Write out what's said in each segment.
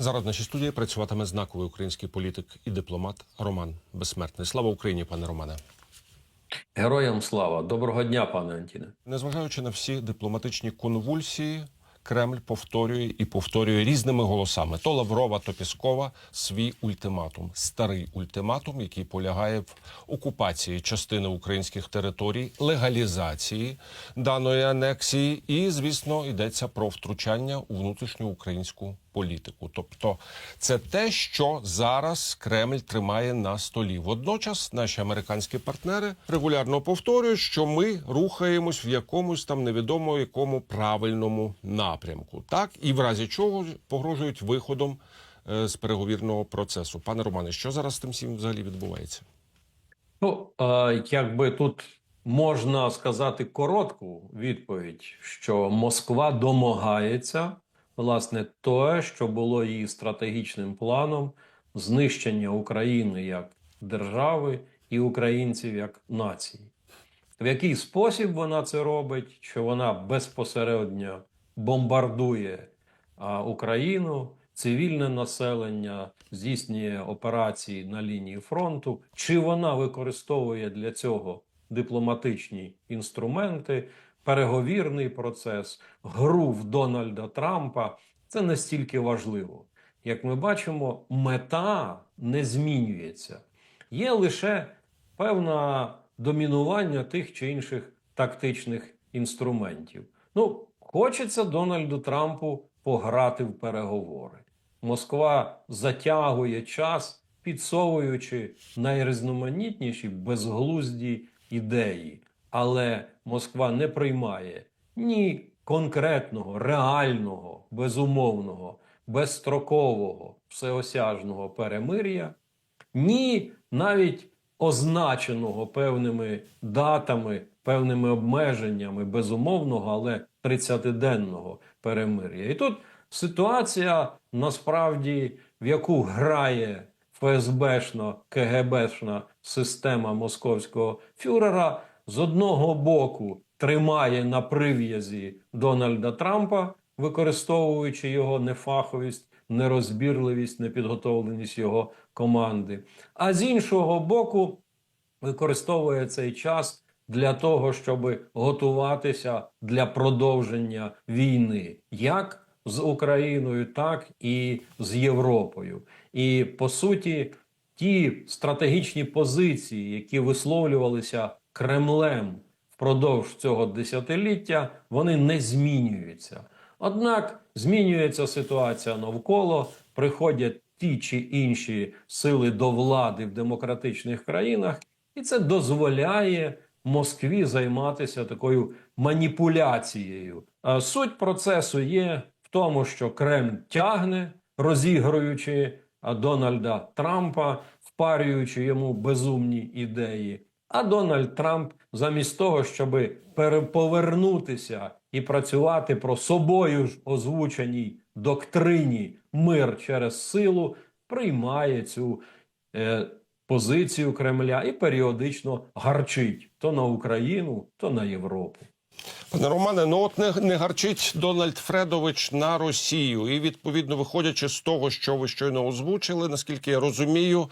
Зараз в нашій студії працюватиме знаковий український політик і дипломат Роман Безсмертний. Слава Україні, пане Романе. Героям слава, доброго дня, пане Антіне. Незважаючи на всі дипломатичні конвульсії, Кремль повторює і повторює різними голосами: то Лаврова, то Піскова свій ультиматум, старий ультиматум, який полягає в окупації частини українських територій, легалізації даної анексії, і звісно йдеться про втручання у внутрішню українську політику. Тобто, це те, що зараз Кремль тримає на столі. Водночас наші американські партнери регулярно повторюють, що ми рухаємось в якомусь там невідомо якому правильному напрямку, так і в разі чого погрожують виходом е, з переговірного процесу. Пане Романе, що зараз з тим всім взагалі відбувається? Ну, якби тут можна сказати коротку відповідь, що Москва домагається власне те, що було її стратегічним планом знищення України як держави і українців як нації. В який спосіб вона це робить? Що вона безпосередньо бомбардує Україну, цивільне населення здійснює операції на лінії фронту, чи вона використовує для цього дипломатичні інструменти, переговірний процес, гру в Дональда Трампа. Це настільки важливо. Як ми бачимо, мета не змінюється. Є лише певне домінування тих чи інших тактичних інструментів. Ну, хочеться Дональду Трампу пограти в переговори. Москва затягує час, підсовуючи найрізноманітніші безглузді ідеї. Але Москва не приймає ні конкретного, реального, безумовного, безстрокового, всеосяжного перемир'я, ні навіть означеного певними датами, певними обмеженнями безумовного, але 30-денного перемир'я. І тут ситуація насправді, в яку грає ФСБшна, КГБшна система московського фюрера, з одного боку тримає на прив'язі Дональда Трампа, використовуючи його нефаховість, нерозбірливість, непідготовленість його команди. А з іншого боку, використовує цей час для того, щоб готуватися для продовження війни, як з Україною, так і з Європою. І по суті, ті стратегічні позиції, які висловлювалися Кремлем впродовж цього десятиліття, вони не змінюються. Однак змінюється ситуація навколо, приходять ті чи інші сили до влади в демократичних країнах, і це дозволяє Москві займатися такою маніпуляцією. Суть процесу є в тому, що Кремль тягне, розігруючи Дональда Трампа, впарюючи йому безумні ідеї. А Дональд Трамп, замість того, щоб переповернутися і працювати про собою ж озвученій доктрині мир через силу, приймає цю е, позицію Кремля і періодично гарчить то на Україну, то на Європу. Пане Романе, ну от не, не гарчить Дональд Фредович на Росію, і відповідно виходячи з того, що ви щойно озвучили, наскільки я розумію,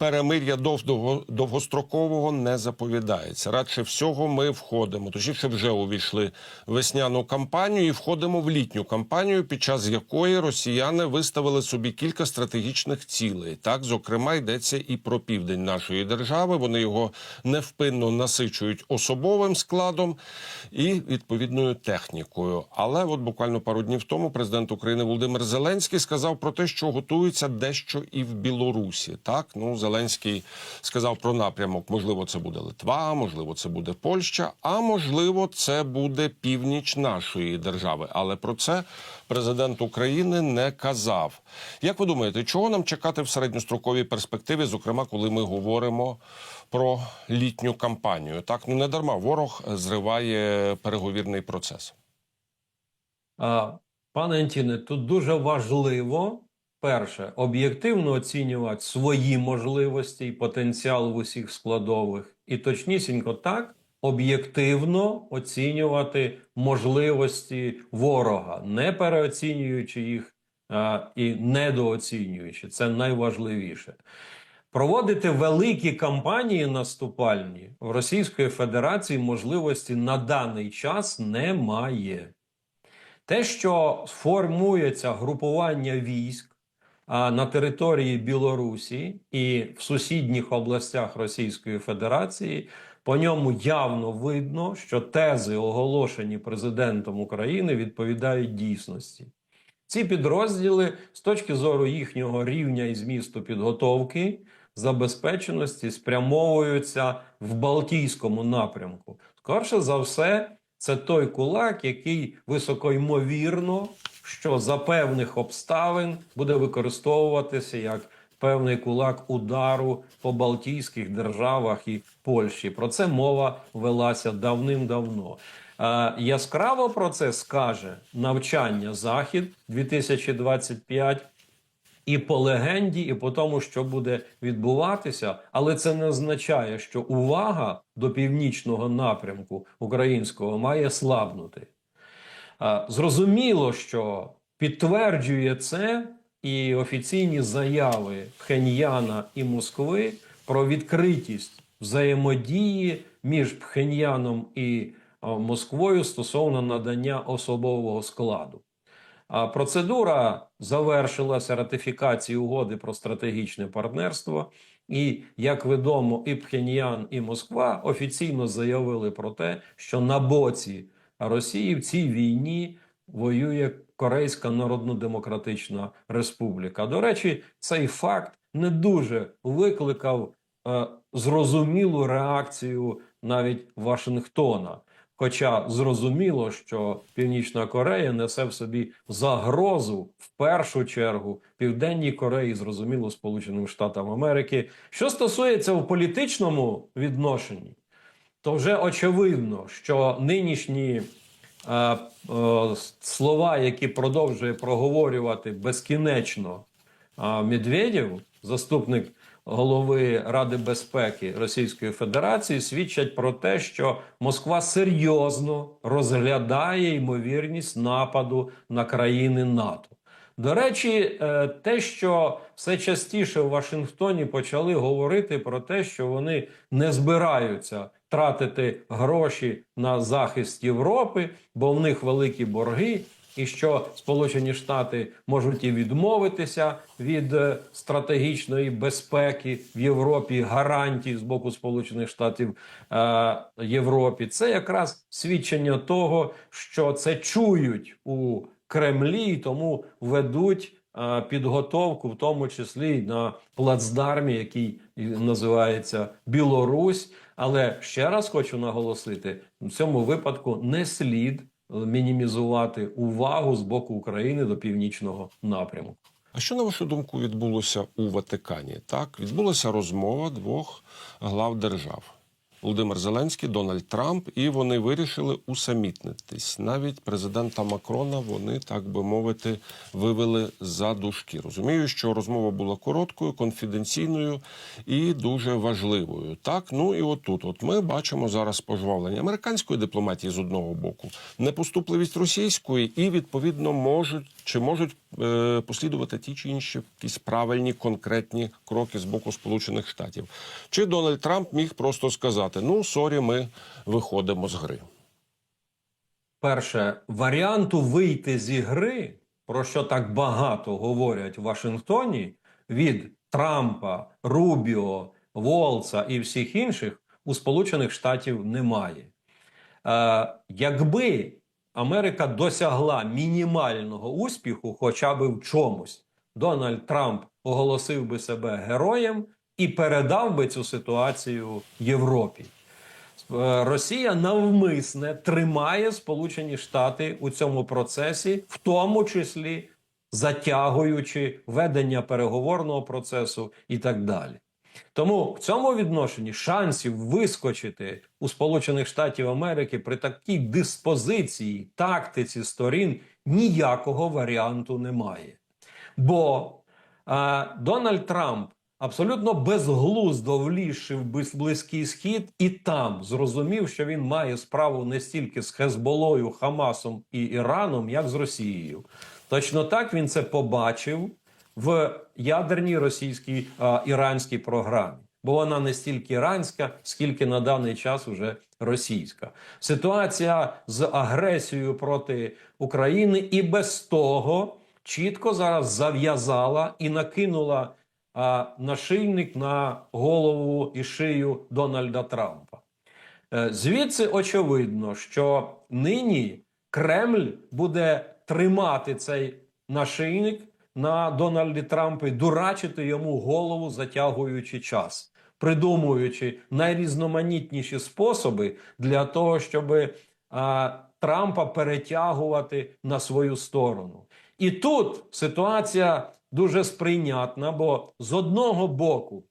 перемир'я довго, довгострокового не заповідається. Радше всього, ми входимо, точніше, вже увійшли в весняну кампанію і входимо в літню кампанію, під час якої росіяни виставили собі кілька стратегічних цілей. Так, зокрема, йдеться і про південь нашої держави. Вони його невпинно насичують особовим складом і відповідною технікою. Але от буквально пару днів тому президент України Володимир Зеленський сказав про те, що готується дещо і в Білорусі. Так, ну Зеленський сказав про напрямок. Можливо, це буде Литва, можливо, це буде Польща, а можливо, це буде північ нашої держави. Але про це президент України не казав. Як ви думаєте, чого нам чекати в середньостроковій перспективі, зокрема, коли ми говоримо про літню кампанію? Так, ну не дарма ворог зриває переговірний процес. А, Пане Антіне, тут дуже важливо перше об'єктивно оцінювати свої можливості і потенціал в усіх складових, і точнісінько так об'єктивно оцінювати можливості ворога, не переоцінюючи їх е, і недооцінюючи. Це найважливіше. Проводити великі кампанії наступальні в Російської Федерації можливості на даний час немає. Те, що формується групування військ на території Білорусі і в сусідніх областях Російської Федерації, по ньому явно видно, що тези, оголошені президентом України, відповідають дійсності. Ці підрозділи з точки зору їхнього рівня і змісту підготовки, забезпеченості спрямовуються в Балтійському напрямку. Скорше за все, це той кулак, який високоймовірно, що за певних обставин буде використовуватися як певний кулак удару по Балтійських державах і Польщі. Про це мова велася давним-давно. Е, яскраво про це скаже навчання Захід 2025 і по легенді, і по тому, що буде відбуватися, але це не означає, що увага до північного напрямку українського має слабнути. Зрозуміло, що підтверджує це і офіційні заяви Пхеньяна і Москви про відкритість взаємодії між Пхеньяном і Москвою стосовно надання особового складу. Процедура завершилася ратифікацією угоди про стратегічне партнерство. І як відомо, і Пхеньян, і Москва офіційно заявили про те, що на боці Росії в цій війні воює Корейська Народно-Демократична Республіка. До речі, цей факт не дуже викликав е, зрозумілу реакцію навіть Вашингтона. Хоча зрозуміло, що Північна Корея несе в собі загрозу в першу чергу Південній Кореї, зрозуміло, Сполученим Штатам Америки. Що стосується в політичному відношенні, то вже очевидно, що нинішні е, е, слова, які продовжує проговорювати безкінечно е, Медведєв, заступник голови Ради безпеки Російської Федерації, свідчать про те, що Москва серйозно розглядає ймовірність нападу на країни НАТО. До речі, е, те, що все частіше в Вашингтоні почали говорити про те, що вони не збираються тратити гроші на захист Європи, бо в них великі борги, і що Сполучені Штати можуть і відмовитися від е, стратегічної безпеки в Європі, гарантій з боку Сполучених Штатів е, Європі. Це якраз свідчення того, що це чують у Кремлі, і тому ведуть е, підготовку, в тому числі на плацдармі, який називається Білорусь. Але ще раз хочу наголосити: в цьому випадку не слід мінімізувати увагу з боку України до північного напрямку. А що на вашу думку відбулося у Ватикані? Так, відбулася розмова двох глав держав. Володимир Зеленський, Дональд Трамп, і вони вирішили усамітнитись. Навіть президента Макрона вони, так би мовити, вивели за дужки. Розумію, що розмова була короткою, конфіденційною і дуже важливою. Так, ну і отут, от ми бачимо зараз пожвавлення американської дипломатії з одного боку, непоступливість російської, і відповідно можуть чи можуть послідувати ті чи інші якісь правильні конкретні кроки з боку Сполучених Штатів. Чи Дональд Трамп міг просто сказати: ну сорі, ми виходимо з гри. Перше, варіанту вийти зі гри, про що так багато говорять в Вашингтоні, від Трампа, Рубіо, Волца і всіх інших у Сполучених Штатів немає. Е, якби Америка досягла мінімального успіху, хоча б в чомусь, Дональд Трамп оголосив би себе героєм і передав би цю ситуацію Європі. Е, Росія навмисне тримає Сполучені Штати у цьому процесі, в тому числі затягуючи ведення переговорного процесу і так далі. Тому в цьому відношенні шансів вискочити у Сполучених Штатів Америки при такій диспозиції, тактиці сторін ніякого варіанту немає. Бо е, Дональд Трамп абсолютно безглуздо влізши в Близький Схід, і там зрозумів, що він має справу не стільки з Хезболою, Хамасом і Іраном, як з Росією. Точно так він це побачив в ядерній російській а, іранській програмі. Бо вона не стільки іранська, скільки на даний час уже російська. Ситуація з агресією проти України і без того чітко зараз зав'язала і накинула а, нашийник на голову і шию Дональда Трампа. Е, Звідси очевидно, що нині Кремль буде тримати цей нашийник на Дональді Трампі, дурачити йому голову, затягуючи час, придумуючи найрізноманітніші способи для того, щоб а, Трампа перетягувати на свою сторону. І тут ситуація дуже сприйнятна, бо з одного боку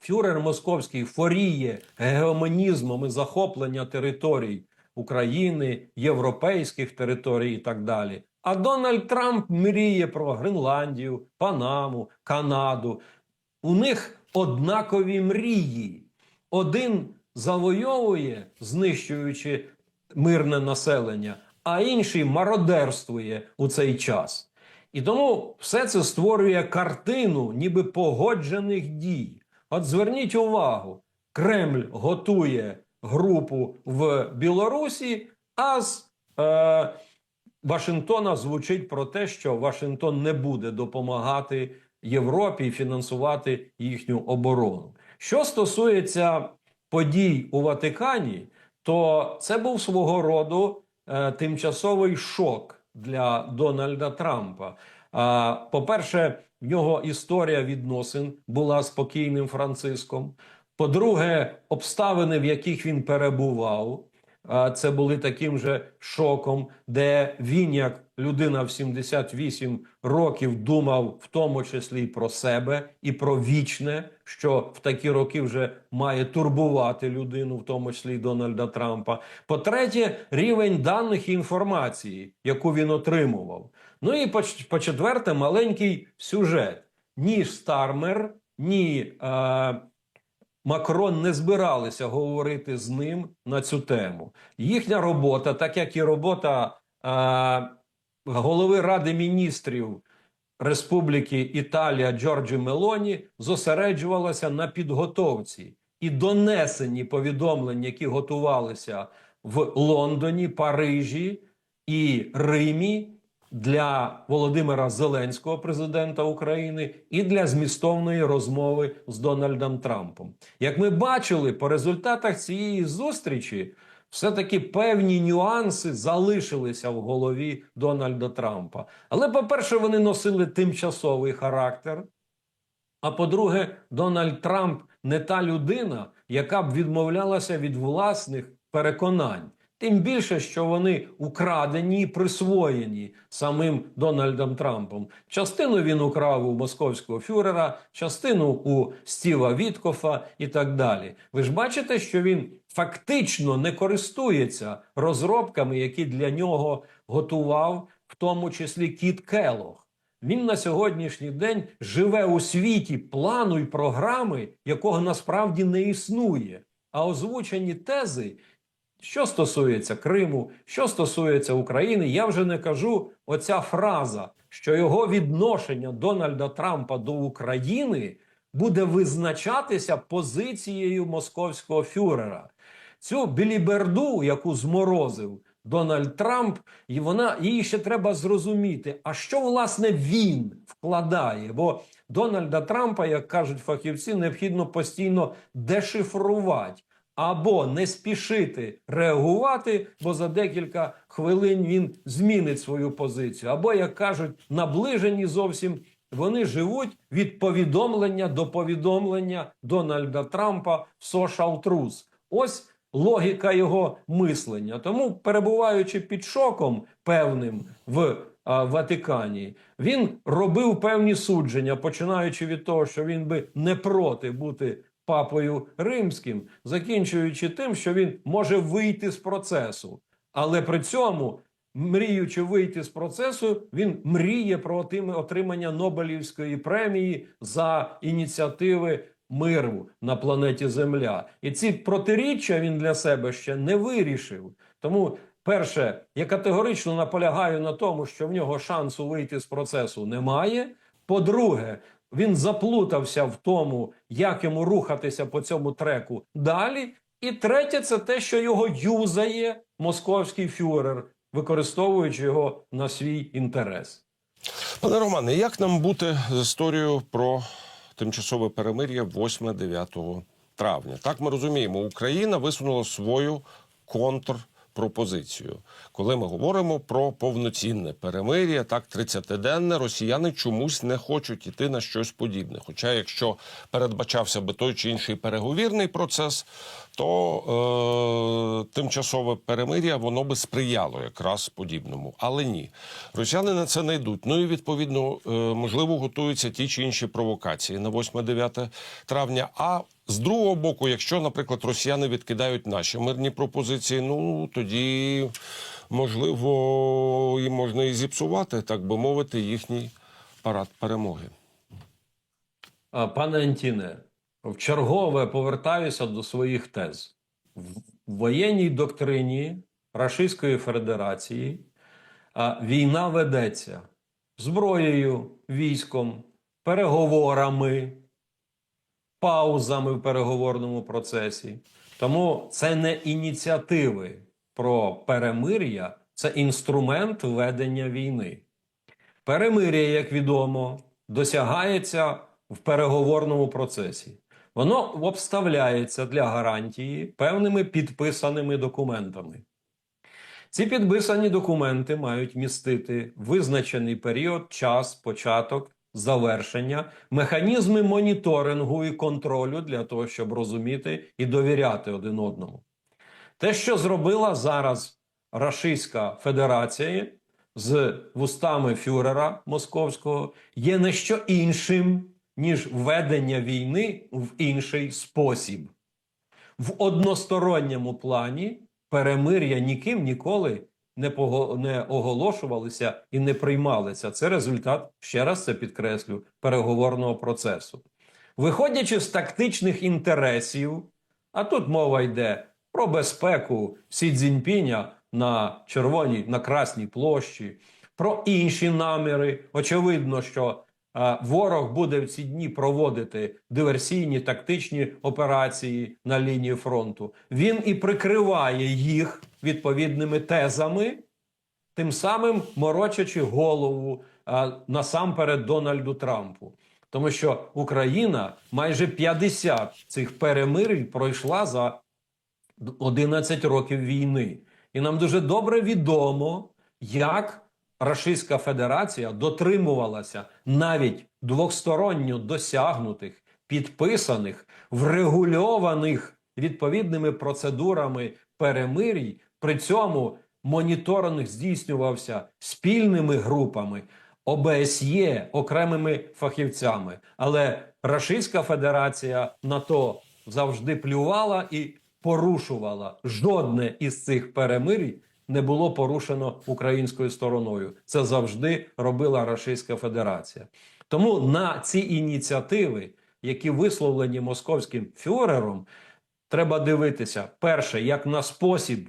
фюрер московський форіє геомонізмом і захоплення територій України, європейських територій і так далі. А Дональд Трамп мріє про Гренландію, Панаму, Канаду. У них однакові мрії. Один завойовує, знищуючи мирне населення, а інший мародерствує у цей час. І тому все це створює картину, ніби погоджених дій. От зверніть увагу, Кремль готує групу в Білорусі, а з е, Вашингтона звучить про те, що Вашингтон не буде допомагати Європі фінансувати їхню оборону. Що стосується подій у Ватикані, то це був свого роду е, тимчасовий шок для Дональда Трампа. А, По-перше, в нього історія відносин була спокійним Франциском. По-друге, обставини, в яких він перебував, це були таким же шоком, де він, як людина в 78 років, думав в тому числі і про себе, і про вічне, що в такі роки вже має турбувати людину, в тому числі й Дональда Трампа. По-третє, рівень даних і інформації, яку він отримував. Ну і по, по четверте, маленький сюжет. Ні Стармер, ні е, Макрон не збиралися говорити з ним на цю тему. Їхня робота, так як і робота е, голови Ради міністрів Республіки Італія Джорджі Мелоні, зосереджувалася на підготовці і донесенні повідомлень, які готувалися в Лондоні, Парижі і Римі для Володимира Зеленського, президента України, і для змістовної розмови з Дональдом Трампом. Як ми бачили по результатах цієї зустрічі, все-таки певні нюанси залишилися в голові Дональда Трампа. Але, по-перше, вони носили тимчасовий характер. А по-друге, Дональд Трамп не та людина, яка б відмовлялася від власних переконань. Тим більше, що вони украдені і присвоєні самим Дональдом Трампом. Частину він украв у московського фюрера, частину у Стіва Віткофа і так далі. Ви ж бачите, що він фактично не користується розробками, які для нього готував, в тому числі Кіт Келох. Він на сьогоднішній день живе у світі плану і програми, якого насправді не існує. А озвучені тези, що стосується Криму, що стосується України, я вже не кажу оця фраза, що його відношення Дональда Трампа до України буде визначатися позицією московського фюрера. Цю біліберду, яку зморозив Дональд Трамп, і вона її ще треба зрозуміти. А що власне він вкладає? Бо Дональда Трампа, як кажуть фахівці, необхідно постійно дешифрувати або не спішити реагувати, бо за декілька хвилин він змінить свою позицію, або, як кажуть, наближені зовсім. Вони живуть від повідомлення до повідомлення Дональда Трампа в Social Truth. Ось логіка його мислення. Тому, перебуваючи під шоком певним в а, Ватикані, він робив певні судження, починаючи від того, що він би не проти бути папою римським, закінчуючи тим, що він може вийти з процесу, але при цьому мріючи вийти з процесу, він мріє про отримання Нобелівської премії за ініціативи миру на планеті Земля. І ці протиріччя він для себе ще не вирішив. Тому, перше, я категорично наполягаю на тому, що в нього шансу вийти з процесу немає. По-друге, він заплутався в тому, як йому рухатися по цьому треку далі. І третє, це те, що його юзає московський фюрер, використовуючи його на свій інтерес. Пане Романе, як нам бути з історією про тимчасове перемир'я 8-9 травня? Так ми розуміємо, Україна висунула свою контрпропозицію. Коли ми говоримо про повноцінне перемир'я, так 30-денне, росіяни чомусь не хочуть іти на щось подібне. Хоча, якщо передбачався би той чи інший переговірний процес, то е, тимчасове перемир'я воно би сприяло якраз подібному. Але ні, росіяни на це не йдуть. Ну і відповідно, е, можливо, готуються ті чи інші провокації на 8-9 травня. А з другого боку, якщо, наприклад, росіяни відкидають наші мирні пропозиції, ну тоді можливо і можна і зіпсувати, так би мовити, їхній парад перемоги. Пане Антіне, в чергове повертаюся до своїх тез. В воєнній доктрині Рашистської Федерації війна ведеться зброєю, військом, переговорами, паузами в переговорному процесі. Тому це не ініціативи про перемир'я, це інструмент ведення війни. Перемир'я, як відомо, досягається в переговорному процесі. Воно обставляється для гарантії певними підписаними документами. Ці підписані документи мають містити визначений період, час, початок, завершення, механізми моніторингу і контролю для того, щоб розуміти і довіряти один одному. Те, що зробила зараз Рашистська Федерація з вустами фюрера московського, є не що іншим, ніж ведення війни в інший спосіб. В односторонньому плані перемир'я ніким ніколи не, не оголошувалися і не приймалися. Це результат, ще раз це підкреслю, переговорного процесу. Виходячи з тактичних інтересів, а тут мова йде про безпеку Сі Цзіньпіня на червоній, на Красній площі, про інші наміри. Очевидно, що е, ворог буде в ці дні проводити диверсійні тактичні операції на лінії фронту. Він і прикриває їх відповідними тезами, тим самим морочачи голову а, насамперед Дональду Трампу. Тому що Україна майже 50 цих перемирій пройшла за 11 років війни. І нам дуже добре відомо, як Рашистська Федерація дотримувалася навіть двосторонньо досягнутих, підписаних, врегульованих відповідними процедурами перемирій. При цьому моніторинг здійснювався спільними групами, ОБСЄ окремими фахівцями. Але Рашистська Федерація на то завжди плювала і порушувала. Жодне із цих перемирій не було порушено українською стороною. Це завжди робила Рашистська Федерація. Тому на ці ініціативи, які висловлені московським фюрером, треба дивитися перше, як на спосіб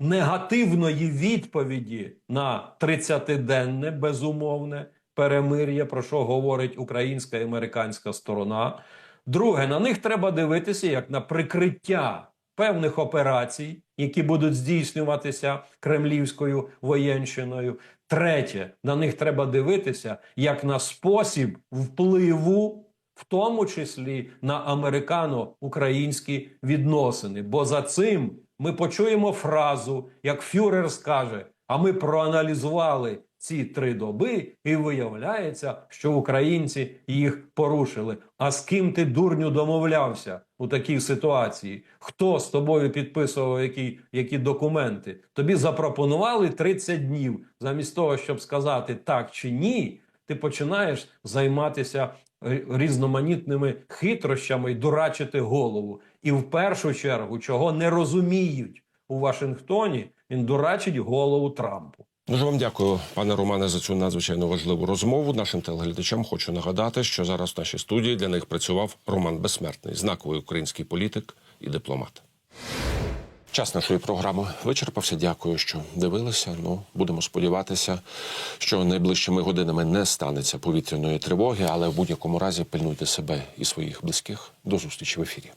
негативної відповіді на 30-денне безумовне перемир'я, про що говорить українська і американська сторона. Друге, на них треба дивитися як на прикриття певних операцій, які будуть здійснюватися кремлівською воєнщиною. Третє, на них треба дивитися як на спосіб впливу, в тому числі на американо-українські відносини. Бо за цим ми почуємо фразу, як Фюрер скаже: а ми проаналізували ці три доби, і виявляється, що українці їх порушили. А з ким ти дурню домовлявся у такій ситуації? Хто з тобою підписував які, які документи? Тобі запропонували 30 днів замість того, щоб сказати так чи ні. Ти починаєш займатися різноманітними хитрощами і дурачити голову. І в першу чергу, чого не розуміють у Вашингтоні, він дурачить голову Трампу. Дуже вам дякую, пане Романе, за цю надзвичайно важливу розмову. Нашим телеглядачам хочу нагадати, що зараз в нашій студії для них працював Роман Безсмертний, знаковий український політик і дипломат. Час нашої програми вичерпався. Дякую, що дивилися. Ну будемо сподіватися, що найближчими годинами не станеться повітряної тривоги, але в будь-якому разі пильнуйте себе і своїх близьких. До зустрічі в ефірі.